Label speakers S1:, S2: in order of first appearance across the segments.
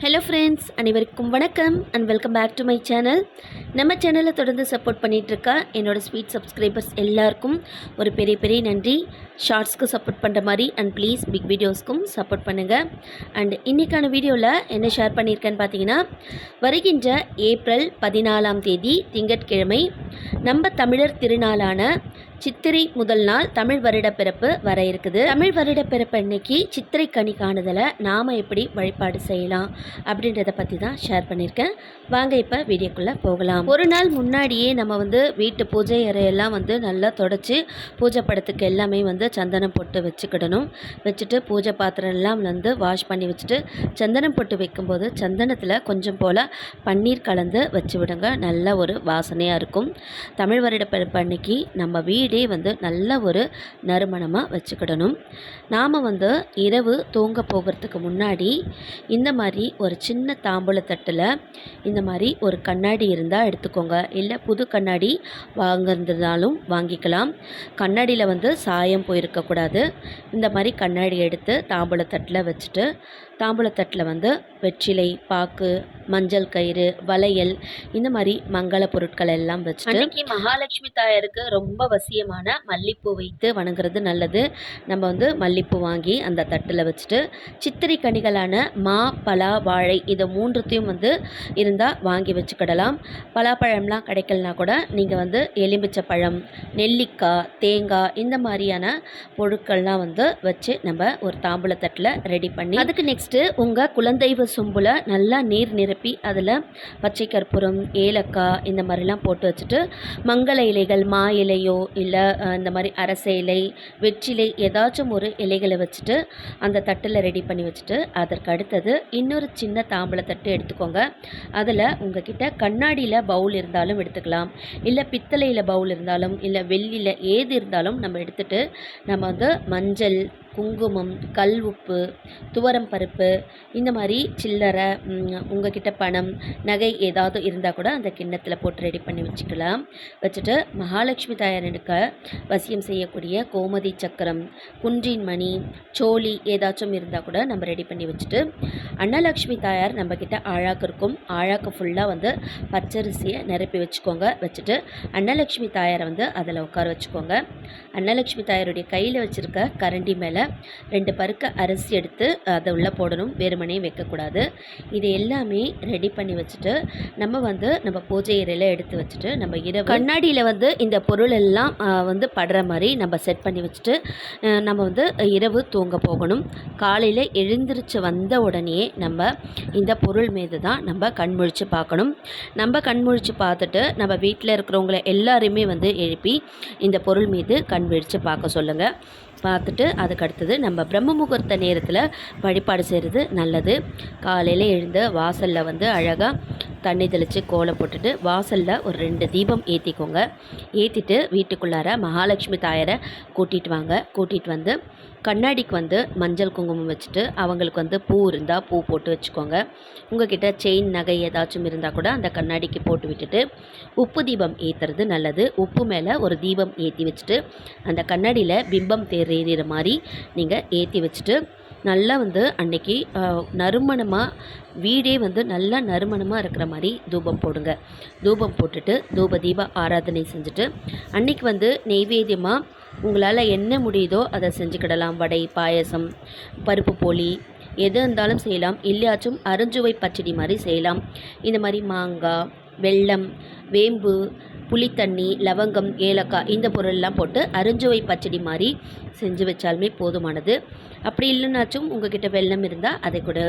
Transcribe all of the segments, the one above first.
S1: Hello friends அனைவருக்கும் வணக்கம் and welcome back to my channel நம்ம சேனலை தொடர்ந்து சப்போர்ட் பண்ணிகிட்ருக்க என்னோடய ஸ்வீட் சப்ஸ்கிரைபர்ஸ் எல்லாருக்கும் ஒரு பெரிய பெரிய நன்றி. ஷார்ட்ஸ்க்கு சப்போர்ட் பண்ணுற மாதிரி அண்ட் ப்ளீஸ் பிக் வீடியோஸ்க்கும் சப்போர்ட் பண்ணுங்கள் அண்ட் இன்றைக்கான வீடியோவில் என்ன ஷேர் பண்ணியிருக்கேன்னு பார்த்தீங்கன்னா வருகின்ற ஏப்ரல் பதினாலாம் தேதி திங்கட்கிழமை நம்ம தமிழர் திருநாளான சித்திரை முதல் நாள் தமிழ் வருட பிறப்பு வர இருக்குது. தமிழ் வருட பிறப்பு அன்னைக்கு சித்திரை கனி காணுதலை நாம் எப்படி வழிபாடு செய்யலாம் அப்படின்றத பற்றி தான் ஷேர் பண்ணியிருக்கேன் வாங்க இப்போ வீடியோக்குள்ளே போகலாம். ஒரு நாள் முன்னாடியே நம்ம வந்து வீட்டு பூஜை அறையெல்லாம் வந்து நல்லா தொடச்சி பூஜை படத்துக்கு எல்லாமே வந்து சந்தனம் போட்டு வச்சுக்கிடணும். வச்சுட்டு பூஜை பாத்திரம் எல்லாம் வந்து வாஷ் பண்ணி வச்சுட்டு சந்தனம் போட்டு வைக்கும்போது சந்தனத்தில் கொஞ்சம் போல் பன்னீர் கலந்து வச்சு விடுங்க. நல்ல ஒரு வாசனையாக இருக்கும். தமிழ் வருட பிறப்பு அன்னைக்கு நம்ம வீடு வந்து நல்ல ஒரு நறுமணமாக வச்சுக்கிடணும். நாம் வந்து இரவு தூங்க போகிறதுக்கு முன்னாடி இந்த மாதிரி ஒரு சின்ன தாம்பூல தட்டில் இந்த மாதிரி ஒரு கண்ணாடி இருந்தால் எடுத்துக்கோங்க. இல்லை புது கண்ணாடி வாங்கியிருந்தாலும் வாங்கிக்கலாம். கண்ணாடியில் வந்து சாயம் போயிருக்கக்கூடாது இந்த மாதிரி கண்ணாடி எடுத்து தாம்பூல தட்டில் வச்சுட்டு தாம்பூல தட்டில் வந்து வெற்றிலை பாக்கு மஞ்சள் கயிறு வளையல் இந்த மாதிரி மங்கள பொருட்கள் எல்லாம் வச்சுட்டு அன்னைக்கு மகாலட்சுமி தாயாருக்கு ரொம்ப வசியமான மல்லிப்பூ வைத்து வணங்குறது நல்லது. நம்ம வந்து மல்லிப்பூ வாங்கி அந்த தட்டில் வச்சுட்டு சித்திரை கனிகளான மா பலா வாழை இதை மூன்றுத்தையும் வந்து இருந்தால் வாங்கி வச்சுக்கிடலாம். பலாப்பழம்லாம் கிடைக்கலனா கூட நீங்கள் வந்து எலும்பிச்சை பழம் நெல்லிக்காய் தேங்காய் இந்த மாதிரியான பொருட்கள்லாம் வந்து வச்சு நம்ம ஒரு தாம்பூல தட்டில் ரெடி பண்ணி அதுக்கு ஃபஸ்ட்டு உங்கள் குலந்தெய்வ சொம்பில் நல்லா நீர் நிரப்பி அதில் பச்சை கற்பூரம் ஏலக்காய் இந்த மாதிரிலாம் போட்டு வச்சுட்டு மங்கள இலைகள் மா இலையோ இல்லை இந்த மாதிரி அரச இலை வெற்றிலை ஏதாச்சும் ஒரு இலைகளை வச்சுட்டு அந்த தட்டில் ரெடி பண்ணி வச்சுட்டு அதற்கு அடுத்தது இன்னொரு சின்ன தாம்பளை தட்டு எடுத்துக்கோங்க. அதில் உங்ககிட்ட கண்ணாடியில் பவுல் இருந்தாலும் எடுத்துக்கலாம். இல்லை பித்தளையில் பவுல் இருந்தாலும் இல்லை வெள்ளியில் ஏது இருந்தாலும் நம்ம எடுத்துகிட்டு நம்ம வந்து மஞ்சள் குங்குமம் கல் உப்பு துவரம் பருப்பு இந்த மாதிரி சில்லறை ம், உங்ககிட்ட பணம் நகை ஏதாவது இருந்தால் கூட அந்த கிண்ணத்தில் போட்டு ரெடி பண்ணி வச்சுக்கலாம். வச்சுட்டு மகாலட்சுமி தாயாரனுக்கு வசியம் செய்யக்கூடிய கோமதி சக்கரம் குன்றின் மணி சோழி ஏதாச்சும் இருந்தால் கூட நம்ம ரெடி பண்ணி வச்சுட்டு அன்னலக்ஷ்மி தாயார் நம்மக்கிட்ட ஆழாக்கு இருக்கும். ஆழாக்கு ஃபுல்லாக வந்து பச்சரிசியை நிரப்பி வச்சுக்கோங்க. வச்சுட்டு அன்னலக்ஷ்மி தாயாரை வந்து அதில் உட்கார வச்சுக்கோங்க. அன்னலக்ஷ்மி தாயாருடைய கையில் வச்சுருக்க கரண்டி மேலே ரெண்டு பருக்க அரிசி எடுத்து அதை உள்ளே போடணும். வெறுமனையும் வைக்கக்கூடாது. இது எல்லாமே ரெடி பண்ணி வச்சுட்டு நம்ம வந்து நம்ம பூஜை அறையில் எடுத்து வச்சுட்டு நம்ம இரவு கண்ணாடியில் வந்து இந்த பொருள் எல்லாம் வந்து படுற மாதிரி நம்ம செட் பண்ணி வச்சுட்டு நம்ம வந்து இரவு தூங்க போகணும். காலையில் எழுந்திரிச்சு வந்த உடனே நம்ம இந்த பொருள் மீது தான் நம்ம கண் முழிச்சு பார்க்கணும். நம்ம கண்முழிச்சு பார்த்துட்டு நம்ம வீட்டில் இருக்கிறவங்கள எல்லாருமே வந்து எழுப்பி இந்த பொருள் மீது கண் விழிச்சு பார்க்க சொல்லுங்கள் பார்த்துட்டு அதுக்கு அடுத்தது நம்ம பிரம்ம முகூர்த்த நேரத்தில் வழிபாடு செய்கிறது நல்லது. காலையில் எழுந்து வாசலில் வந்து அழகாக தண்ணி தெளித்து கோலம் போட்டுட்டு வாசலில் ஒரு ரெண்டு தீபம் ஏற்றிக்கோங்க ஏற்றிட்டு வீட்டுக்குள்ளார மகாலட்சுமி தாயரை கூட்டிகிட்டு வாங்க. கூட்டிகிட்டு வந்து கண்ணாடிக்கு வந்து மஞ்சள் குங்குமம் வச்சுட்டு அவங்களுக்கு வந்து பூ இருந்தால் பூ போட்டு வச்சுக்கோங்க. உங்ககிட்ட செயின் நகை ஏதாச்சும் இருந்தால் கூட அந்த கண்ணாடிக்கு போட்டு விட்டுட்டு உப்பு தீபம் ஏற்றுறது நல்லது. உப்பு மேலே ஒரு தீபம் ஏற்றி வச்சுட்டு அந்த கண்ணாடியில் பிம்பம் தேர் ஏறிகிற மாதிரி நீங்கள் ஏற்றி வச்சுட்டு நல்லா வந்து அன்னைக்கு நறுமணமாக வீடே வந்து நல்லா நறுமணமாக இருக்கிற மாதிரி தூபம் போடுங்க. தூபம் போட்டுட்டு தூப தீப ஆராதனை செஞ்சுட்டு அன்னைக்கு வந்து நெய்வேத்தியமாக உங்களால் என்ன முடியுதோ அதை செஞ்சுக்கிடலாம். வடை பாயசம் பருப்பு போலி எது இருந்தாலும் செய்யலாம். இல்லையாச்சும் அருஞ்சுவை பச்சடி மாதிரி செய்யலாம். இந்த மாதிரி மாங்காய் வெல்லம் வேம்பு புளித்தண்ணி லவங்கம் ஏலக்காய் இந்த பொருள்லாம் போட்டு அருஞ்சுவை பச்சடி மாதிரி செஞ்சு வச்சாலுமே போதுமானது. அப்படி இல்லைனாச்சும் உங்ககிட்ட வெள்ளம் இருந்தால் அதை கூட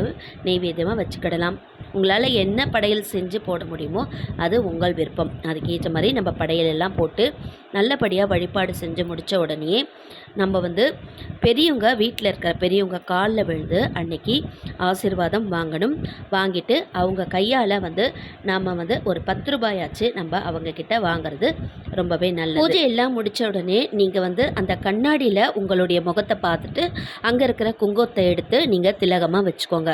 S1: நெய்வேத்தியமாக வச்சுக்கிடலாம். உங்களால் என்ன படையல் செஞ்சு போட முடியுமோ அது உங்கள் விருப்பம். அதுக்கேற்ற மாதிரி நம்ம படையல் எல்லாம் போட்டு நல்லபடியாக வழிபாடு செஞ்சு முடித்த உடனே நம்ம வந்து பெரியவங்க வீட்டில் இருக்கிற பெரியவங்க காலில் விழுந்து அன்னைக்கு ஆசீர்வாதம் வாங்கணும். வாங்கிட்டு அவங்க கையால் வந்து நாம் வந்து ஒரு பத்து ரூபாயாச்சு நம்ம அவங்க கிட்ட வாங்குறது ரொம்பவே நல்லது. பூஜை எல்லாம் முடித்த உடனே நீங்கள் வந்து அந்த கண்ணாடியில் உங்களுடைய முகத்தை பார்த்துட்டு அங்கே இருக்கிற குங்குமத்தை எடுத்து நீங்கள் திலகமாக வச்சுக்கோங்க.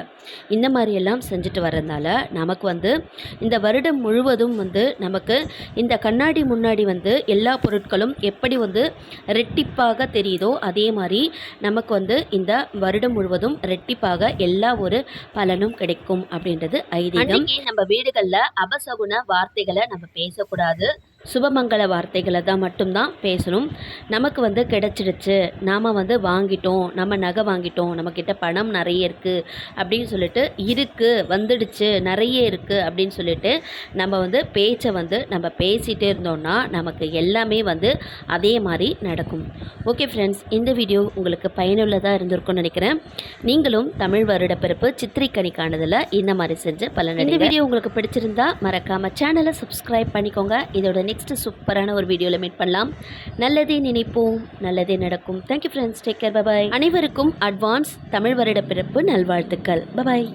S1: இந்த மாதிரியெல்லாம் செஞ்சுட்டு வர்றது இருக்கிறதுனால நமக்கு வந்து இந்த வருடம் முழுவதும் வந்து நமக்கு இந்த கண்ணாடி முன்னாடி வந்து எல்லா பொருட்களும் எப்படி வந்து ரெட்டிப்பாக தெரியுதோ அதே மாதிரி நமக்கு வந்து இந்த வருடம் முழுவதும் ரெட்டிப்பாக எல்லா ஒரு பலனும் கிடைக்கும் அப்படின்றது ஐதீகம். நம்ம வீடுகளில் அபசகுண வார்த்தைகளை நம்ம பேசக்கூடாது. சுபமங்கள வார்த்தைகளை தான் மட்டும்தான் பேசணும். நமக்கு வந்து கிடச்சிடுச்சு. நாம் வந்து வாங்கிட்டோம். நம்ம நகை வாங்கிட்டோம். நம்மக்கிட்ட பணம் நிறைய இருக்குது அப்படின்னு சொல்லிட்டு இருக்குது வந்துடுச்சு நிறைய இருக்குது அப்படின்னு சொல்லிட்டு நம்ம வந்து பேச்சை வந்து நம்ம பேசிகிட்டே இருந்தோம்னா நமக்கு எல்லாமே வந்து அதே மாதிரி நடக்கும். ஓகே ஃப்ரெண்ட்ஸ் இந்த வீடியோ உங்களுக்கு பயனுள்ளதாக இருந்திருக்கும்னு நினைக்கிறேன். நீங்களும் தமிழ் வருடப்பிறப்பு சித்திரை கணிக்கானதில் இந்த மாதிரி செஞ்சு பலன் இந்த வீடியோ உங்களுக்கு பிடிச்சிருந்தா மறக்காமல் சேனலை சப்ஸ்கிரைப் பண்ணிக்கோங்க. இதோட நெக்ஸ்ட் சூப்பரான ஒரு வீடியோவில் மீட் பண்ணலாம். நல்லதே நினைப்போம் நல்லதே நடக்கும். Thank you friends take care bye bye அனைவருக்கும் அட்வான்ஸ் தமிழ் வருட பிறப்பு நல்வாழ்த்துக்கள். பபாய்